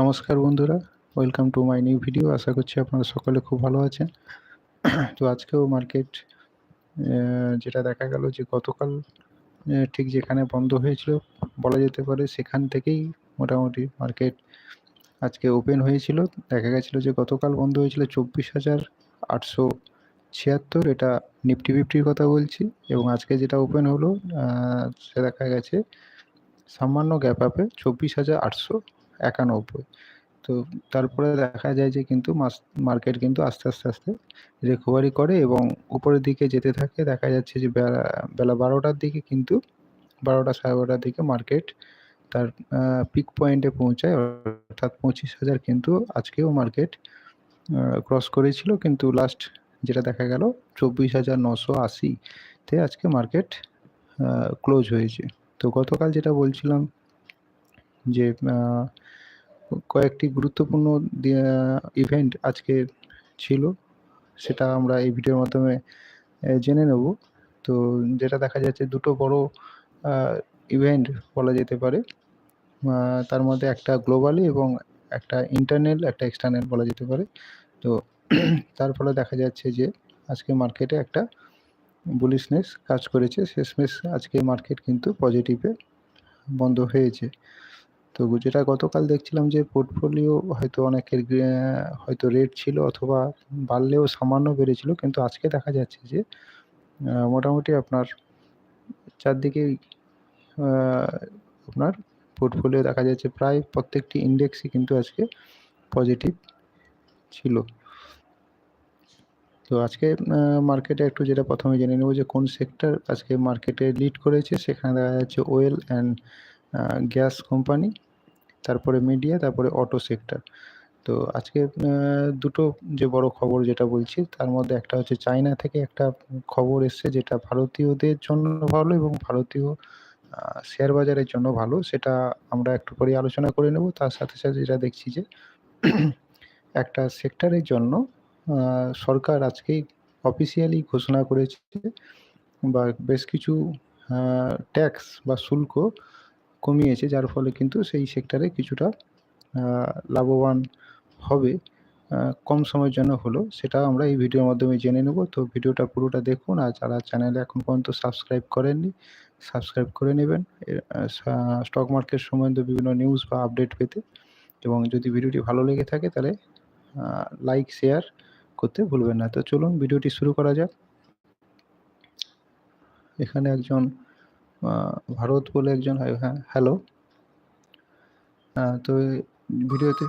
নমস্কার বন্ধুরা welcome to my new video আশা করছি আপনারা সকলে খুব ভালো আছেন। তো আজকেও মার্কেট যেটা দেখা গেল যে গতকাল ঠিক যেখানে বন্ধ হয়েছিল, বলা যেতে পারে সেখান থেকেই মোটামুটি মার্কেট আজকে ওপেন হয়েছিল। দেখা গেছিল যে গতকাল বন্ধ হয়েছিল চব্বিশ হাজার আটশো ছিয়াত্তর, এটা নিফটি ফিফটির কথা বলছি। এবং আজকে যেটা ওপেন হলো সে দেখা গেছে সামান্য গ্যাপ আপে চব্বিশ হাজার আটশো। একানব্বই। তো তারপরে দেখা যায় যে কিন্তু মার্কেট কিন্তু আস্তে আস্তে আস্তে রিকভারি করে এবং উপরের দিকে যেতে থাকে। দেখা যাচ্ছে যে বেলা বেলা বারোটার দিকে কিন্তু, বারোটা সাড়ে বারোটার দিকে মার্কেট তার পিক পয়েন্টে পৌঁছায়। অর্থাৎ পঁচিশ হাজার কিন্তু আজকেও মার্কেট ক্রস করেছিল। কিন্তু লাস্ট যেটা দেখা গেল, চব্বিশ হাজার নশো আশিতে আজকে মার্কেট ক্লোজ হয়েছে। তো গতকাল যেটা বলছিলাম যে কয়েকটি গুরুত্বপূর্ণ ইভেন্ট আজকে ছিল, সেটা আমরা এই ভিডিওর মাধ্যমে জেনে নেব। তো যেটা দেখা যাচ্ছে দুটো বড় ইভেন্ট বলা যেতে পারে। তার মধ্যে একটা গ্লোবালি এবং একটা ইন্টারনাল একটা এক্সটার্নাল বলা যেতে পারে। তো তার ফলে দেখা যাচ্ছে যে আজকে মার্কেটে একটা বুলিশনেস কাজ করেছে। শেষমেশ আজকে মার্কেট কিন্তু পজিটিভে বন্ধ হয়েছে। তো যেটা গতকাল দেখছিলাম যে পোর্টফোলিও হয়তো অনেকের হয়তো রেট ছিল অথবা বাড়লেও সামান্য বেড়েছিল, কিন্তু আজকে দেখা যাচ্ছে যে মোটামুটি আপনার চারদিকেই আপনার পোর্টফোলিও দেখা যাচ্ছে প্রায় প্রত্যেকটি ইন্ডেক্সই কিন্তু আজকে পজিটিভ ছিল। তো আজকে মার্কেটে একটু যেটা প্রথমে জেনে নেব যে কোন সেক্টর আজকে মার্কেটে লিড করেছে, সেখানে দেখা যাচ্ছে ওয়েল অ্যান্ড গ্যাস কোম্পানি তারপরে মিডিয়া তারপরে অটো সেক্টর তো আজকে দুটো যে বড় খবর যেটা বলছি, তার মধ্যে একটা হচ্ছে চায়না থেকে একটা খবর এসছে যেটা ভারতীয়দের জন্য ভালো এবং ভারতীয় শেয়ার বাজারের জন্য ভালো। সেটা আমরা একটু পরে আলোচনা করে নেব। তার সাথে সাথে যেটা দেখছি যে, একটা সেক্টরের জন্য সরকার আজকেই অফিসিয়ালি ঘোষণা করেছে বা বেশ কিছু ট্যাক্স বা শুল্ক কমিয়েছে, যার ফলে কিন্তু সেই সেক্টরে কিছুটা লাভবান হবে কম সময়ের জন্য হলো সেটা আমরা এই ভিডিওর মাধ্যমে জেনে নেব। তো ভিডিওটা পুরোটা দেখুন। আর যারা চ্যানেলে এখন পর্যন্ত সাবস্ক্রাইব করেননি সাবস্ক্রাইব করে নেবেন। স্টক মার্কেট সম্বন্ধে বিভিন্ন নিউজ বা আপডেট পেতে। এবং যদি ভিডিওটি ভালো লেগে থাকে তাহলে লাইক শেয়ার করতে ভুলবেন না। তো চলুন, ভিডিওটি শুরু করা যাক। এখানে একজন ভারত বলে একজন হয় হ্যাঁ হ্যালো তো ভিডিওতে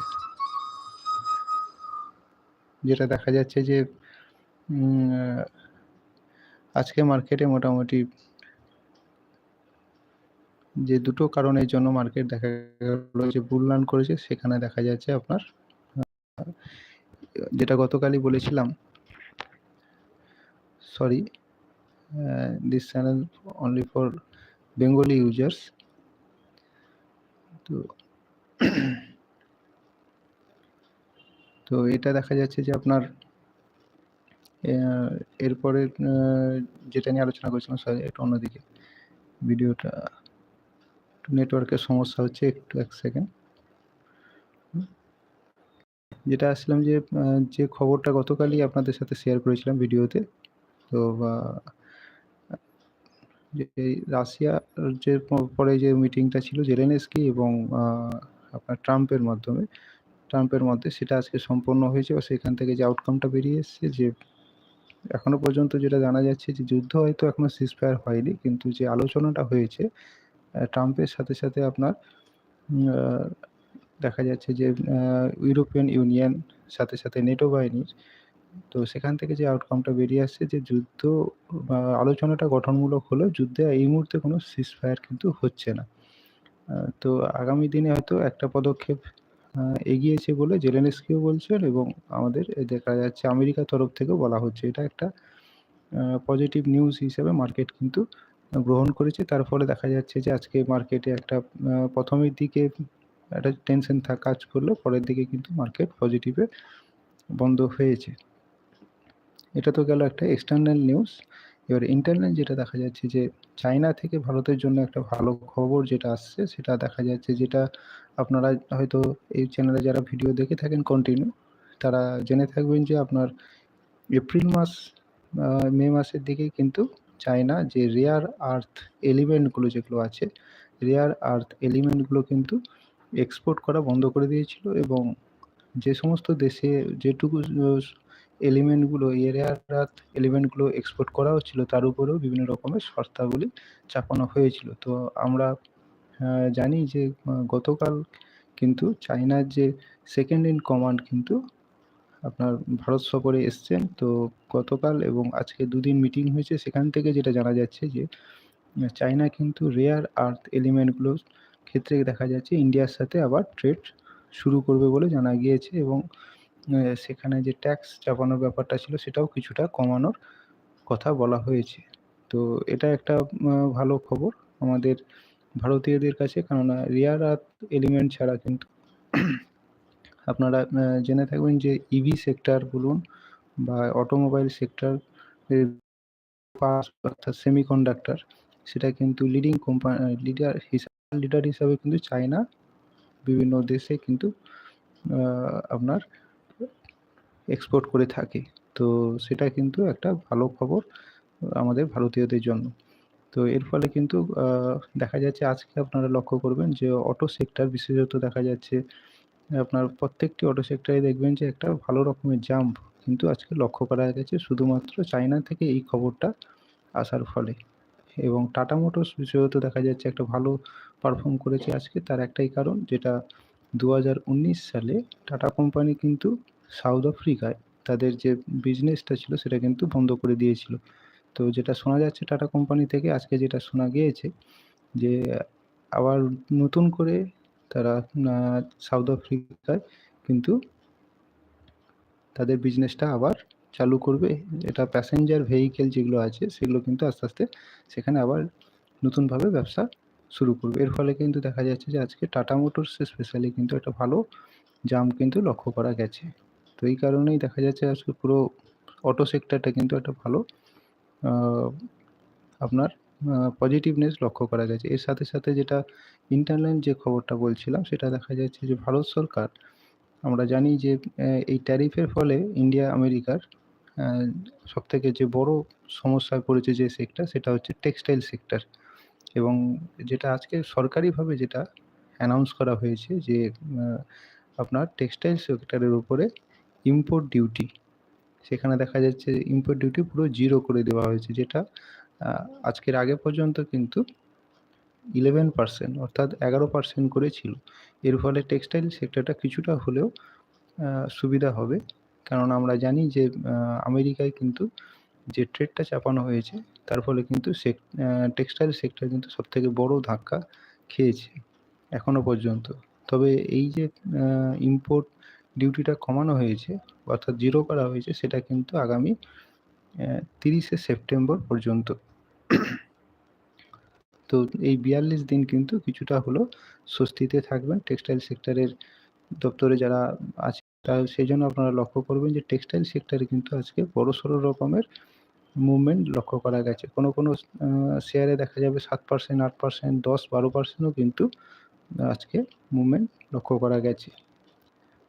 যেটা দেখা যাচ্ছে যে আজকে মার্কেটে মোটামুটি যে দুটো কারণের জন্য মার্কেট দেখা গেল, যে বুললান করেছে, সেখানে দেখা যাচ্ছে আপনার যেটা গতকালই বলেছিলাম sorry this channel only for Bengali users তো তো এটা দেখা যাচ্ছে যে আপনার এরপরে যেটা নিয়ে আলোচনা করেছিলাম সরি একটু অন্যদিকে। ভিডিওটা একটু নেটওয়ার্কের সমস্যা হচ্ছে, একটু এক সেকেন্ড যেটা আসলাম যে যে খবরটা গতকালই আপনাদের সাথে শেয়ার করেছিলাম ভিডিওতে, তো যে রাশিয়ার যে পরে যে মিটিংটা ছিল জেলেনস্কি এবং আপনার ট্রাম্পের মাধ্যমে, ট্রাম্পের মধ্যে সেটা আজকে সম্পন্ন হয়েছে বা সেখান থেকে যে আউটকামটা বেরিয়ে এসছে যে এখনও পর্যন্ত যেটা জানা যাচ্ছে যে যুদ্ধ হয়তো এখনও সিজফায়ার হয়নি, কিন্তু যে আলোচনাটা হয়েছে ট্রাম্পের সাথে সাথে আপনার দেখা যাচ্ছে যে ইউরোপিয়ান ইউনিয়ন সাথে সাথে নেটো বাহিনীর তো সেখান থেকে যে আউটকামটা বেরিয়ে আসছে যে যুদ্ধ বা আলোচনাটা গঠনমূলক হলেও যুদ্ধে এই মুহূর্তে কোনো সিজফায়ার কিন্তু হচ্ছে না। তো আগামী দিনে হয়তো একটা পদক্ষেপ এগিয়েছে বলে জেলেনস্কিও বলছেন এবং আমাদের দেখা যাচ্ছে আমেরিকার তরফ থেকেও বলা হচ্ছে। এটা একটা পজিটিভ নিউজ হিসেবে মার্কেট কিন্তু গ্রহণ করেছে। তার ফলে দেখা যাচ্ছে যে আজকে মার্কেটে একটা প্রথমের দিকে একটা টেনশন থাকা কাজ করল, পরের দিকে কিন্তু মার্কেট পজিটিভে বন্ধ হয়েছে। এটা তো গেল একটা এক্সটার্নাল নিউজ এবার ইন্টারনাল যেটা দেখা যাচ্ছে যে চায়না থেকে ভারতের জন্য একটা ভালো খবর যেটা আসছে, সেটা দেখা যাচ্ছে যেটা আপনারা হয়তো এই চ্যানেলে যারা ভিডিও দেখে থাকেন কন্টিনিউ তারা জেনে থাকবেন যে আপনার এপ্রিল মাস মে মাসের দিকে কিন্তু চায়না যে রেয়ার আর্থ এলিমেন্টগুলো যেগুলো আছে রেয়ার আর্থ এলিমেন্টগুলো কিন্তু এক্সপোর্ট করা বন্ধ করে দিয়েছিল এবং যে সমস্ত দেশে যেটুকু এলিমেন্টগুলো রেয়ার আর্থ এলিমেন্টগুলো এক্সপোর্ট করা হচ্ছিল তার উপরেও বিভিন্ন রকমের শর্তাবলী চাপানো হয়েছিল। তো আমরা জানি যে গতকাল কিন্তু চায়নার যে সেকেন্ড ইন কমান্ড কিন্তু আপনার ভারত সফরে এসছেন। তো গতকাল এবং আজকে দুদিন মিটিং হয়েছে। সেখান থেকে যেটা জানা যাচ্ছে যে, চায়না কিন্তু রেয়ার আর্থ এলিমেন্টগুলোর ক্ষেত্রে দেখা যাচ্ছে ইন্ডিয়ার সাথে আবার ট্রেড শুরু করবে বলে জানা গিয়েছে এবং সেখানে যে ট্যাক্স চাপানোর ব্যাপারটা ছিল সেটাও কিছুটা কমানোর কথা বলা হয়েছে। তো এটা একটা ভালো খবর আমাদের ভারতীয়দের কাছে। কেননা রেয়ার আর্থ এলিমেন্ট ছাড়া কিন্তু আপনারা জেনে থাকবেন যে ইভি সেক্টর বলুন বা অটোমোবাইল সেক্টর অর্থাৎ সেমিকন্ডাক্টর সেটা কিন্তু লিডিং কোম্পানি লিডার হিসাবে লিডার হিসাবে কিন্তু চায়না বিভিন্ন দেশে কিন্তু আপনার এক্সপোর্ট করে থাকে। তো সেটা কিন্তু একটা ভালো খবর আমাদের ভারতীয়দের জন্য। তো এর ফলে কিন্তু দেখা যাচ্ছে আজকে আপনারা লক্ষ্য করবেন যে অটো সেক্টর বিশেষত দেখা যাচ্ছে, আপনার প্রত্যেকটি অটো সেক্টরে দেখবেন যে একটা ভালো রকমের জাম্প কিন্তু আজকে লক্ষ্য করা গেছে শুধুমাত্র চায়না থেকে এই খবরটা আসার ফলে। এবং টাটা মোটরস বিশেষত দেখা যাচ্ছে একটা ভালো পারফর্ম করেছে আজকে। তার একটাই কারণ যেটা দু হাজার উনিশ সালে টাটা কোম্পানি কিন্তু সাউথ আফ্রিকায় তাদের যে বিজনেসটা ছিল সেটা কিন্তু বন্ধ করে দিয়েছিল। তো যেটা শোনা যাচ্ছে টাটা কোম্পানি থেকে, আজকে যেটা শোনা গিয়েছে যে, আবার নতুন করে তারা সাউথ আফ্রিকায় কিন্তু তাদের বিজনেসটা আবার চালু করবে। এটা প্যাসেঞ্জার ভেহিকেল যেগুলো আছে, সেগুলো কিন্তু আস্তে আস্তে সেখানে আবার নতুনভাবে ব্যবসা শুরু করবে। এর ফলে কিন্তু দেখা যাচ্ছে যে, আজকে টাটা মোটরসে স্পেশালি কিন্তু একটা ভালো জাম কিন্তু লক্ষ্য করা গেছে। তো এই কারণেই দেখা যাচ্ছে আজকে পুরো অটো সেক্টরটা কিন্তু একটা ভালো আপনার পজিটিভনেস লক্ষ্য করা গেছে। এর সাথে সাথে যেটা ইন্টারনাল যে খবরটা বলছিলাম, সেটা দেখা যাচ্ছে যে ভারত সরকার, আমরা জানি যে এই ট্যারিফের ফলে ইন্ডিয়া আমেরিকার সবথেকে যে বড় সমস্যায় পড়েছে যে সেক্টর সেটা হচ্ছে টেক্সটাইল সেক্টর এবং যেটা আজকে সরকারিভাবে যেটা অ্যানাউন্স করা হয়েছে যে আপনার টেক্সটাইল সেক্টরের উপরে ইম্পোর্ট ডিউটি সেখানে দেখা যাচ্ছে ইম্পোর্ট ডিউটি পুরো জিরো করে দেওয়া হয়েছে, যেটা আজকের আগে পর্যন্ত কিন্তু ইলেভেন পার্সেন্ট অর্থাৎ এগারো পার্সেন্ট করে ছিল। এর ফলে টেক্সটাইল সেক্টরটা কিছুটা হলেও সুবিধা হবে। কারণ আমরা জানি যে আমেরিকায় কিন্তু যে ট্রেডটা চাপানো হয়েছে, তার ফলে কিন্তু টেক্সটাইল সেক্টর কিন্তু সবথেকে বড় ধাক্কা খেয়েছে এখনও পর্যন্ত। তবে এই যে ইম্পোর্ট ডিউটিটা কমানো হয়েছে, অর্থাৎ জিরো করা হয়েছে, সেটা কিন্তু আগামী তিরিশে সেপ্টেম্বর পর্যন্ত। তো এই বিয়াল্লিশ দিন কিন্তু কিছুটা হলেও স্বস্তিতে থাকবেন। টেক্সটাইল সেক্টরের দপ্তরে যারা আছে, তা সেই জন্য আপনারা লক্ষ্য করবেন যে টেক্সটাইল সেক্টরে কিন্তু আজকে বড় সড়ো রকমের মুভমেন্ট লক্ষ্য করা গেছে। কোনো কোনো শেয়ারে দেখা যাবে সাত পার্সেন্ট আট পার্সেন্ট দশ, বারো পার্সেন্টও কিন্তু আজকে মুভমেন্ট লক্ষ্য করা গেছে।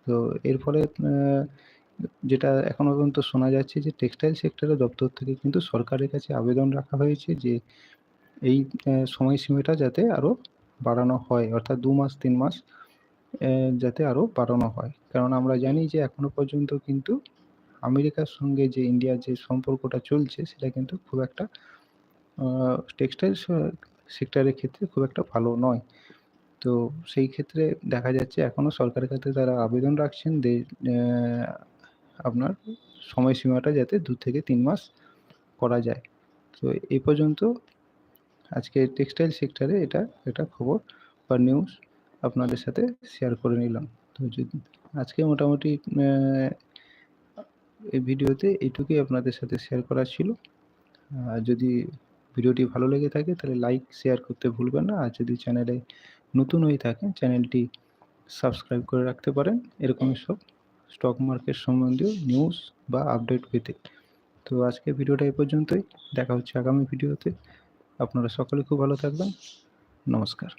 তো এর ফলে যেটা এখনও পর্যন্ত শোনা যাচ্ছে যে টেক্সটাইল সেক্টরের দপ্তর থেকে কিন্তু সরকারের কাছে আবেদন রাখা হয়েছে যে এই সময়সীমাটা যাতে আরও বাড়ানো হয়, অর্থাৎ দু মাস, তিন মাস যাতে আরও বাড়ানো হয়। কারণ আমরা জানি যে এখনও পর্যন্ত কিন্তু আমেরিকার সঙ্গে যে ইন্ডিয়ার যে সম্পর্কটা চলছে, সেটা কিন্তু খুব একটা টেক্সটাইল সেক্টরের ক্ষেত্রে খুব একটা ভালো নয়। তো সেই ক্ষেত্রে দেখা যাচ্ছে এখনও সরকারের কাছে তারা আবেদন রাখছেন যে আপনার সময়সীমাটা যাতে দু থেকে তিন মাস করা যায়। তো এই পর্যন্ত আজকে টেক্সটাইল সেক্টরে এটা একটা খবর বা নিউজ আপনাদের সাথে শেয়ার করে নিলাম। তো যদি, আজকে মোটামুটি এই ভিডিওতে এইটুকুই আপনাদের সাথে শেয়ার করা ছিল। যদি ভিডিওটি ভালো লেগে থাকে তাহলে লাইক শেয়ার করতে ভুলবেন না। আর যদি চ্যানেলে নতুন হয়ে থাকে, চ্যানেলটি সাবস্ক্রাইব করে রাখতে পারেন। এরকমই সব স্টক মার্কেট সম্বন্ধীয় নিউজ বা আপডেট পেতে। তো আজকে ভিডিওটা এই পর্যন্তই। দেখা হচ্ছে আগামী ভিডিওতে। আপনারা সকলে খুব ভালো থাকবেন। নমস্কার।